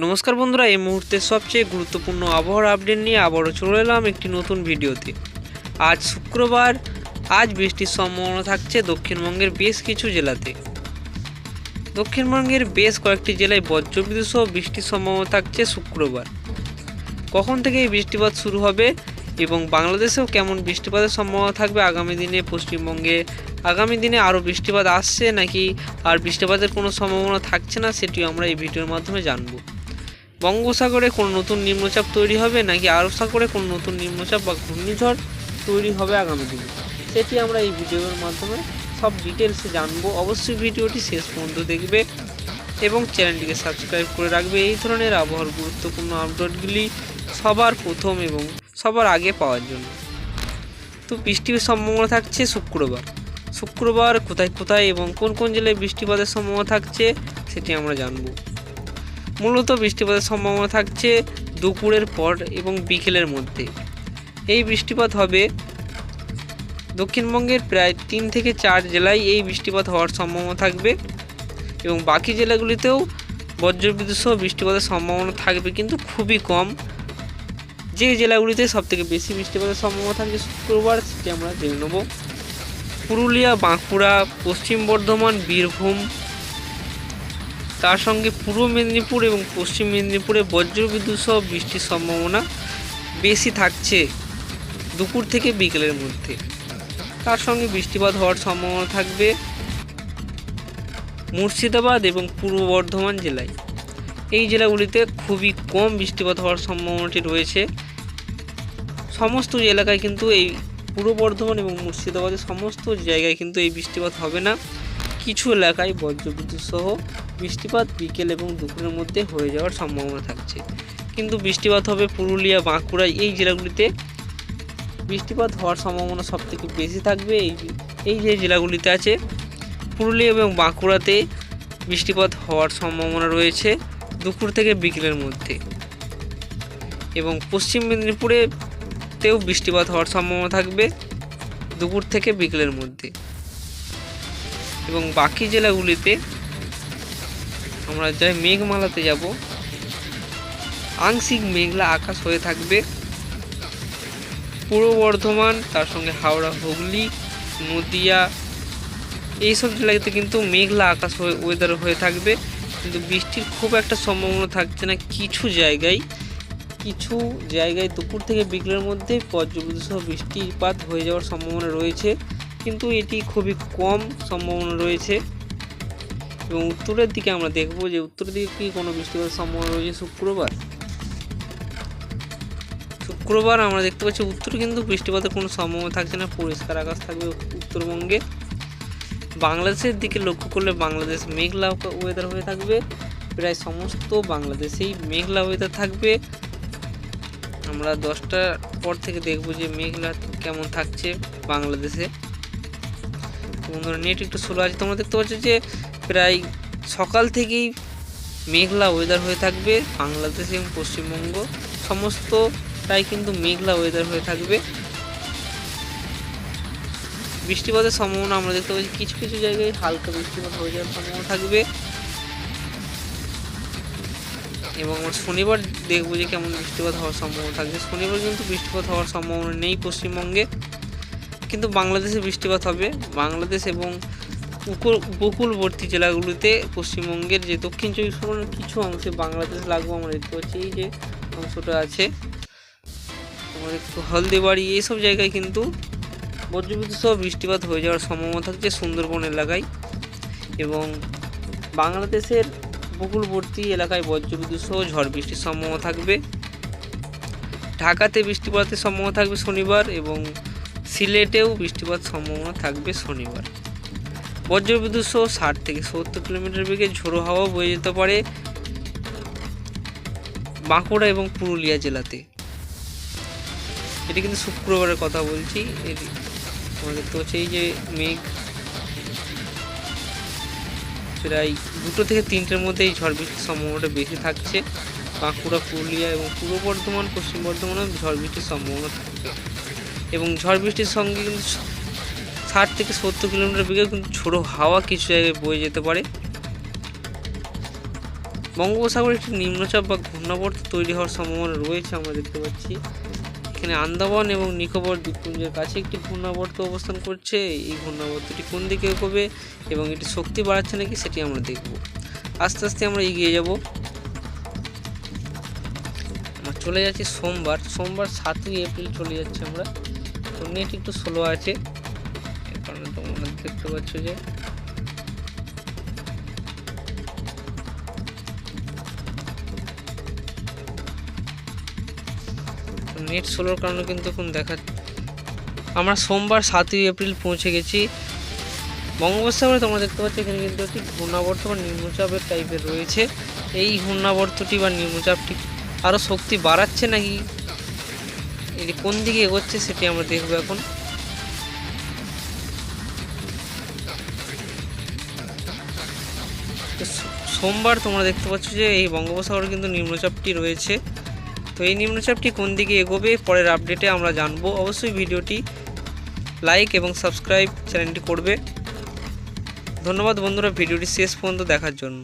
নমস্কার বন্ধুরা, এই মুহূর্তে সবচেয়ে গুরুত্বপূর্ণ আবহাওয়ার আপডেট নিয়ে আবারও চলে এলাম একটি নতুন ভিডিওতে। আজ শুক্রবার, আজ বৃষ্টির সম্ভাবনা থাকছে দক্ষিণবঙ্গের বেশ কিছু জেলাতে। দক্ষিণবঙ্গের বেশ কয়েকটি জেলায় বজ্রবিদ্যুৎ সহ বৃষ্টির সম্ভাবনা থাকছে শুক্রবার। কখন থেকে এই বৃষ্টিপাত শুরু হবে এবং বাংলাদেশেও কেমন বৃষ্টিপাতের সম্ভাবনা থাকবে আগামী দিনে, পশ্চিমবঙ্গে আগামী দিনে আরও বৃষ্টিপাত আসছে নাকি আর বৃষ্টিপাতের কোনো সম্ভাবনা থাকছে না, সেটিও আমরা এই ভিডিওর মাধ্যমে জানব। বঙ্গোসাগরে কোনো নতুন নিম্নচাপ তৈরি হবে নাকি আরব সাগরে কোনো নতুন নিম্নচাপ বা ঘূর্ণিঝড় তৈরি হবে আগামী দিনে? সেটি আমরা এই ভিডিওর মাধ্যমে সব ডিটেলসে জানব। অবশ্যই ভিডিওটি শেষ পর্যন্ত দেখবে এবং চ্যানেলটিকে সাবস্ক্রাইব করে রাখবে। এই ধরনের আবহাওয়ার গুরুত্বপূর্ণ আপডেটগুলি সবার প্রথম এবং সবার আগে পাওয়ার জন্য। তো বৃষ্টির সম্ভাবনা থাকছে শুক্রবার। শুক্রবার কোথায় কোথায় এবং কোন কোন জেলায় বৃষ্টিপাতের সম্ভাবনা থাকছে, সেটি আমরা জানব। মূলত বৃষ্টিপাতের সম্ভাবনা থাকছে দুপুরের পর এবং বিকেলের মধ্যে। এই বৃষ্টিপাত হবে দক্ষিণবঙ্গের প্রায় তিন থেকে চার জেলায় এই বৃষ্টিপাত হওয়ার সম্ভাবনা থাকবে এবং বাকি জেলাগুলিতেও বজ্রবিদ্যুৎ সহ বৃষ্টিপাতের সম্ভাবনা থাকবে কিন্তু খুবই কম। যে জেলাগুলিতে সবথেকে বেশি বৃষ্টিপাতের সম্ভাবনা থাকবে শুক্রবার সেটি আমরা জেনে নেব। পুরুলিয়া, বাঁকুড়া, পশ্চিম বর্ধমান, বীরভূম তার সঙ্গে পূর্ব মেদিনীপুর এবং পশ্চিম মেদিনীপুরে বজ্রবিদ্যুৎ সহ বৃষ্টির সম্ভাবনা বেশি থাকছে দুপুর থেকে বিকেলের মধ্যে। তার সঙ্গে বৃষ্টিপাত হওয়ার সম্ভাবনা থাকবে মুর্শিদাবাদ এবং পূর্ব বর্ধমান জেলায়। এই জেলাগুলিতে খুবই কম বৃষ্টিপাত হওয়ার সম্ভাবনাটি রয়েছে। সমস্ত এলাকায় কিন্তু এই পূর্ব বর্ধমান এবং মুর্শিদাবাদের সমস্ত জায়গায় কিন্তু এই বৃষ্টিপাত হবে না। কিছু এলাকায় বজ্রবিদ্যুৎ সহ বৃষ্টিপাত বিকেল এবং দুপুরের মধ্যে হয়ে যাওয়ার সম্ভাবনা থাকছে। কিন্তু বৃষ্টিপাত হবে পুরুলিয়া, বাঁকুড়া এই জেলাগুলিতে। বৃষ্টিপাত হওয়ার সম্ভাবনা সব থেকে বেশি থাকবে এই এই যে জেলাগুলিতে আছে। পুরুলিয়া এবং বাঁকুড়াতে বৃষ্টিপাত হওয়ার সম্ভাবনা রয়েছে দুপুর থেকে বিকেলের মধ্যে। এবং পশ্চিম মেদিনীপুরে তেও বৃষ্টিপাত হওয়ার সম্ভাবনা থাকবে দুপুর থেকে বিকেলের মধ্যে। এবং বাকি জেলাগুলিতে আমরা যাই মেঘমালাতে যাব। আংশিক মেঘলা আকাশ হয়ে থাকবে। পূর্ব বর্ধমান, তার সঙ্গে হাওড়া, হুগলি, নদিয়া, এইসব জেলাতে কিন্তু মেঘলা আকাশ হয়ে ওয়েদার হয়ে থাকবে। কিন্তু বৃষ্টির খুব একটা সম্ভাবনা থাকছে না কিছু জায়গায়। কিছু জায়গায় দুপুর থেকে বিকেলের মধ্যে বজ্রবিদ্যুৎ সহ বৃষ্টিপাত হয়ে যাওয়ার সম্ভাবনা রয়েছে। কিন্তু এটি খুবই কম সম্ভাবনা রয়েছে। এবং উত্তরের দিকে আমরা দেখব যে উত্তরের দিকে কি কোনো বৃষ্টিপাতের সম্ভাবনা রয়েছে শুক্রবার? শুক্রবার আমরা দেখতে পাচ্ছি উত্তরে কিন্তু বৃষ্টিপাতের কোনো সম্ভাবনা থাকছে না। পরিষ্কার আকাশ থাকবে উত্তরবঙ্গে। বাংলাদেশের দিকে লক্ষ্য করলে বাংলাদেশ মেঘলা ওয়েদার হয়ে থাকবে। প্রায় সমস্ত বাংলাদেশেই মেঘলা ওয়েদার থাকবে। আমরা দশটার পর থেকে দেখব যে মেঘলা কেমন থাকছে বাংলাদেশে। বন্ধুরা, নেট একটু স্লো আছে। তোমরা দেখতে পাচ্ছ যে প্রায় সকাল থেকেই মেঘলা ওয়েদার হয়ে থাকবে বাংলাদেশ এবং পশ্চিমবঙ্গ। সমস্তটাই কিন্তু মেঘলা ওয়েদার হয়ে থাকবে। বৃষ্টিপাতের সম্ভাবনা আমরা দেখতে পাচ্ছি, কিছু কিছু জায়গায় হালকা বৃষ্টিপাত হয়ে যাওয়ার সম্ভাবনা থাকবে। এবং আমরা শনিবার দেখব যে কেমন বৃষ্টিপাত হওয়ার সম্ভাবনা থাকবে। শনিবার কিন্তু বৃষ্টিপাত হওয়ার সম্ভাবনা নেই পশ্চিমবঙ্গে। কিন্তু বাংলাদেশে বৃষ্টিপাত হবে। বাংলাদেশ এবং উপকূল উপকূলবর্তী জেলাগুলিতে পশ্চিমবঙ্গের যে দক্ষিণ চব্বিশ পরগনার কিছু অংশে বাংলাদেশ লাগবে, আমরা দেখতে পাচ্ছি এই যে অংশটা আছে। আমাদের হলদিবাড়ি এইসব জায়গায় কিন্তু বজ্রবিদ্যুৎ সহ বৃষ্টিপাত হয়ে যাওয়ার সম্ভাবনা থাকছে সুন্দরবন এলাকায়। এবং বাংলাদেশের উপকূলবর্তী এলাকায় বজ্রবিদ্যুৎ সহ ঝড় বৃষ্টির সম্ভাবনা থাকবে। ঢাকাতে বৃষ্টিপাতের সম্ভাবনা থাকবে শনিবার এবং সিলেটেও বৃষ্টিপাত সম্ভাবনা থাকবে শনিবার। বজ্রবিদ্যুৎ সহ ষাট থেকে সত্তর কিলোমিটার বেগে ঝোড়ো হাওয়া বয়ে যেতে পারে বাঁকুড়া এবং পুরুলিয়া জেলাতে। এটি কিন্তু শুক্রবারের কথা বলছি এটি আমরা দেখতে পাচ্ছি এই যে মেঘ। প্রায় দুটো থেকে তিনটের মধ্যে এই ঝড় বৃষ্টির সম্ভাবনাটা বেশি থাকছে। বাঁকুড়া, পুরুলিয়া এবং পূর্ব বর্ধমান, পশ্চিম বর্ধমানেও ঝড় বৃষ্টির সম্ভাবনা থাকবে। এবং ঝড় বৃষ্টির সঙ্গে কিন্তু ষাট থেকে সত্তর কিলোমিটার বেগে কিন্তু ছোটো হাওয়া কিছু জায়গায় বয়ে যেতে পারে। বঙ্গোপসাগরে একটি নিম্নচাপ বা ঘূর্ণাবর্ত তৈরি হওয়ার সম্ভাবনা রয়েছে আমরা দেখতে পাচ্ছি। এখানে আন্দামান এবং নিকোবর দ্বীপপুঞ্জের কাছে একটি ঘূর্ণাবর্ত অবস্থান করছে। এই ঘূর্ণাবর্তটি কোন দিকে এগোবে এবং এটি শক্তি বাড়াচ্ছে নাকি সেটি আমরা দেখব। আস্তে আস্তে আমরা এগিয়ে যাব। আমরা চলে যাচ্ছি সোমবার। সোমবার সাতই এপ্রিল চলে যাচ্ছি আমরা। তো একটু স্লো আছে। কারণে তোমরা দেখতে পাচ্ছ যে নেট স্লোর কারণে কিন্তু এখন দেখা আমরা সোমবার সাতই এপ্রিল পৌঁছে গেছি। বঙ্গোপসাগরে তোমরা দেখতে পাচ্ছ এখানে কিন্তু একটি ঘূর্ণাবর্ত বা নিম্নচাপের টাইপের রয়েছে। এই ঘূর্ণাবর্তটি বা নিম্নচাপটি আরও শক্তি বাড়াচ্ছে নাকি এটি কোন দিকে এগোচ্ছে সেটি আমরা দেখব এখন। সোমবার তোমরা দেখতে পাচ্ছ যে এই বঙ্গোপসাগরে কিন্তু নিম্নচাপটি রয়েছে। তো এই নিম্নচাপটি কোন দিকে এগোবে পরের আপডেটে আমরা জানব। অবশ্যই ভিডিওটি লাইক এবং সাবস্ক্রাইব চ্যানেলটি করবে। ধন্যবাদ বন্ধুরা, ভিডিওটি শেষ পর্যন্ত দেখার জন্য।